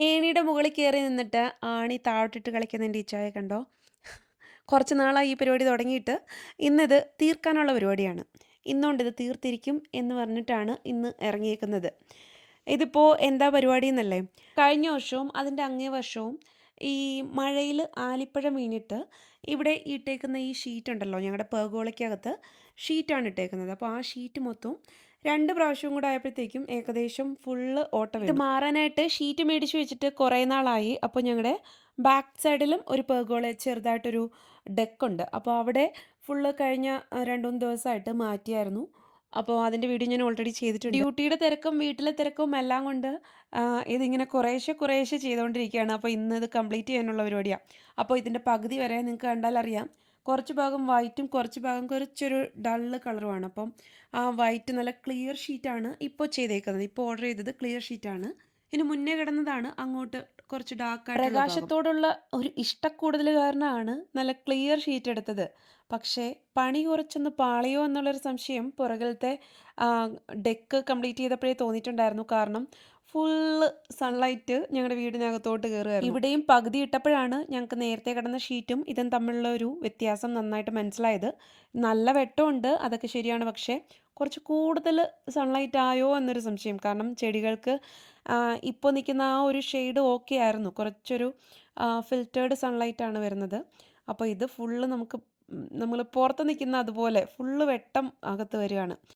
ഏണിയുടെ മുകളിൽ കയറി നിന്നിട്ട് ആണി താഴോട്ടിട്ട് കളിക്കുന്ന എന്റെ ഇച്ചായ കണ്ടോ? കുറച്ച് നാളായി ഈ പരിപാടി തുടങ്ങിയിട്ട്. ഇന്നിത് തീർക്കാനുള്ള പരിപാടിയാണ്. ഇന്നുകൊണ്ട് ഇത് തീർത്തിരിക്കും എന്ന് പറഞ്ഞിട്ടാണ് ഇന്ന് ഇറങ്ങിയേക്കുന്നത്. ഇതിപ്പോൾ എന്താ പരിപാടി എന്നല്ലേ കഴിഞ്ഞ വർഷവും അതിന്റെ അങ്ങേ വർഷവും ഈ മഴയിൽ ആലിപ്പഴം വീണിട്ട് ഇവിടെ ഇട്ടേക്കുന്ന ഈ ഷീറ്റ് ഉണ്ടല്ലോ ഞങ്ങളുടെ പേഗോളയ്ക്കകത്ത് ഷീറ്റാണ് ഇട്ടേക്കുന്നത്. അപ്പോൾ ആ ഷീറ്റ് മൊത്തം രണ്ട് പ്രാവശ്യവും കൂടെ ആയപ്പോഴത്തേക്കും ഏകദേശം ഫുള്ള് ഓട്ടം ഇത് മാറാനായിട്ട് ഷീറ്റ് മേടിച്ച് വെച്ചിട്ട് കുറേ നാളായി. അപ്പോൾ ഞങ്ങളുടെ ബാക്ക് സൈഡിലും ഒരു പേഗോള ചെറുതായിട്ടൊരു ഡെക്കുണ്ട് അപ്പോൾ അവിടെ ഫുള്ള് കഴിഞ്ഞ രണ്ട് മൂന്ന് ദിവസമായിട്ട് മാറ്റിയായിരുന്നു. അപ്പോൾ അതിന്റെ വീഡിയോ ഞാൻ ഓൾറെഡി ചെയ്തിട്ടുണ്ട്. ഡ്യൂട്ടിയുടെ തിരക്കും വീട്ടിലെ തിരക്കും എല്ലാം കൊണ്ട് ഇതിങ്ങനെ കുറേശ്ശെ കുറേശ്ശെ ചെയ്തുകൊണ്ടിരിക്കുകയാണ് അപ്പോൾ ഇന്ന് ഇത് കംപ്ലീറ്റ് ചെയ്യാനുള്ള പരിപാടിയാണ് അപ്പോൾ ഇതിന്റെ പകുതി വരെ നിങ്ങൾക്ക് കണ്ടാൽ അറിയാം. കുറച്ച് ഭാഗം വൈറ്റും കുറച്ച് ഭാഗം കുറച്ചൊരു ഡള്ള് കളറുമാണ് അപ്പം ആ വൈറ്റ് നല്ല ക്ലിയർ ഷീറ്റാണ് ഇപ്പോൾ ചെയ്തേക്കുന്നത്. ഇപ്പോൾ ഓർഡർ ചെയ്തത് ക്ലിയർ ഷീറ്റാണ് ഇതിന് മുന്നേ കിടന്നതാണ് അങ്ങോട്ട് കുറച്ച് ഡാർക്ക് പ്രകാശത്തോടുള്ള ഒരു ഇഷ്ടക്കൂടുതൽ കാരണമാണ് നല്ല ക്ലിയർ ഷീറ്റ് എടുത്തത്. പക്ഷേ പണി കുറച്ചൊന്ന് പാളിയോ എന്നുള്ളൊരു സംശയം പുറകിലത്തെ ഡെക്ക് കംപ്ലീറ്റ് ചെയ്തപ്പോഴേ തോന്നിയിട്ടുണ്ടായിരുന്നു. കാരണം ഫുള്ള് സൺലൈറ്റ് ഞങ്ങളുടെ വീടിനകത്തോട്ട് കയറുക ഇവിടെയും പകുതി ഇട്ടപ്പോഴാണ് ഞങ്ങൾക്ക് നേരത്തെ കിടന്ന ഷീറ്റും ഇതും തമ്മിലുള്ള ഒരു വ്യത്യാസം നന്നായിട്ട് മനസ്സിലായത്. നല്ല വെട്ടമുണ്ട് അതൊക്കെ ശരിയാണ്. പക്ഷേ കുറച്ച് കൂടുതൽ സൺലൈറ്റ് ആയോ എന്നൊരു സംശയം. കാരണം ചെടികൾക്ക് ഇപ്പോൾ നിൽക്കുന്ന ആ ഒരു ഷെയ്ഡ് ഓക്കെ ആയിരുന്നു. കുറച്ചൊരു ഫിൽറ്റേർഡ് സൺലൈറ്റ് ആണ് വരുന്നത്. അപ്പോൾ ഇത് ഫുള്ള് നമുക്ക് നമ്മൾ പുറത്ത് നിൽക്കുന്ന അതുപോലെ ഫുള്ള് വെട്ടം അകത്ത് വരികയാണ്.